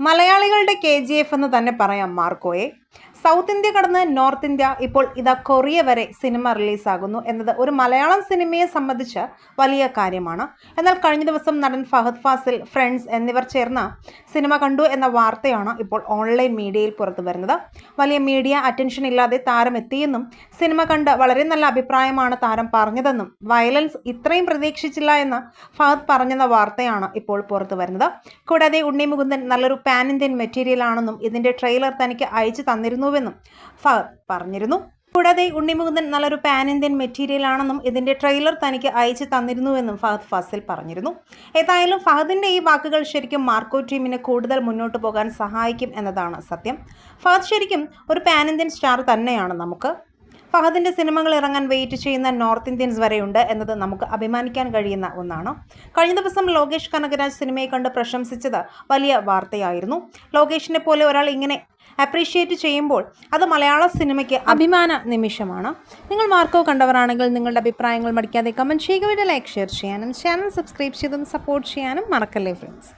മലയാളികളുടെ K G F എന്ന് തന്നെ പറയാം മാർക്കോയെ. സൗത്ത് ഇന്ത്യ കടന്ന് നോർത്ത് ഇന്ത്യ ഇപ്പോൾ ഇതാ കൊറിയ വരെ സിനിമ റിലീസാകുന്നു എന്നത് ഒരു മലയാളം സിനിമയെ സംബന്ധിച്ച് വലിയ കാര്യമാണ്. എന്നാൽ കഴിഞ്ഞ ദിവസം നടൻ ഫഹദ് ഫാസിൽ ഫ്രണ്ട്സ് എന്നിവർ ചേർന്ന സിനിമ കണ്ടു എന്ന വാർത്തയാണ് ഇപ്പോൾ ഓൺലൈൻ മീഡിയയിൽ പുറത്തു വരുന്നത്. വലിയ മീഡിയ അറ്റൻഷൻ ഇല്ലാതെ താരം എത്തിയെന്നും സിനിമ കണ്ട് വളരെ നല്ല അഭിപ്രായമാണ് താരം പറഞ്ഞതെന്നും വയലൻസ് ഇത്രയും പ്രതീക്ഷിച്ചില്ല എന്ന് ഫഹദ് പറഞ്ഞെന്ന വാർത്തയാണ് ഇപ്പോൾ പുറത്തു വരുന്നത്. കൂടാതെ ഉണ്ണി മുകുന്ദൻ നല്ലൊരു പാൻ ഇന്ത്യൻ മെറ്റീരിയൽ ആണെന്നും ഇതിന്റെ ട്രെയിലർ തനിക്ക് അയച്ചു തന്നിരുന്നുവെന്നും ഫഹദ് പറഞ്ഞിരുന്നു. കൂടാതെ ഉണ്ണിമുകുന്ദൻ നല്ലൊരു പാൻ ഇന്ത്യൻ മെറ്റീരിയൽ ആണെന്നും ഇതിന്റെ ട്രെയിലർ തനിക്ക് അയച്ചു തന്നിരുന്നുവെന്നും ഫഹദ് ഫാസിൽ പറഞ്ഞിരുന്നു. ഏതായാലും ഫഹദിന്റെ ഈ വാക്കുകൾ ശരിക്കും മാർക്കോ ടീമിനെ കൂടുതൽ മുന്നോട്ട് പോകാൻ സഹായിക്കും എന്നതാണ് സത്യം. ഫഹദ് ശരിക്കും ഒരു പാൻ ഇന്ത്യൻ സ്റ്റാർ തന്നെയാണ് നമുക്ക് ഫഹദിന്റെ സിനിമകൾ ഇറങ്ങാൻ വെയിറ്റ് ചെയ്യുന്ന നോർത്ത് ഇന്ത്യൻസ് വരെയുണ്ട് എന്നത് നമുക്ക് അഭിമാനിക്കാൻ കഴിയുന്ന ഒന്നാണ്. കഴിഞ്ഞ ദിവസം ലോകേഷ് കനകരാജ് സിനിമയെ കണ്ട് പ്രശംസിച്ചത് വലിയ വാർത്തയായിരുന്നു. ലോകേഷിനെ പോലെ ഒരാൾ ഇങ്ങനെ അപ്രീഷിയേറ്റ് ചെയ്യുമ്പോൾ അത് മലയാള സിനിമയ്ക്ക് അഭിമാന നിമിഷമാണ്. നിങ്ങൾ മാർക്കോ കണ്ടവരാണെങ്കിൽ നിങ്ങളുടെ അഭിപ്രായങ്ങൾ മടിക്കാതെ കമന്റ് ചെയ്യുക. വീഡിയോ ലൈക്ക് ഷെയർ ചെയ്യാനും ചാനൽ സബ്സ്ക്രൈബ് ചെയ്തും സപ്പോർട്ട് ചെയ്യാനും മറക്കല്ലേ ഫ്രണ്ട്സ്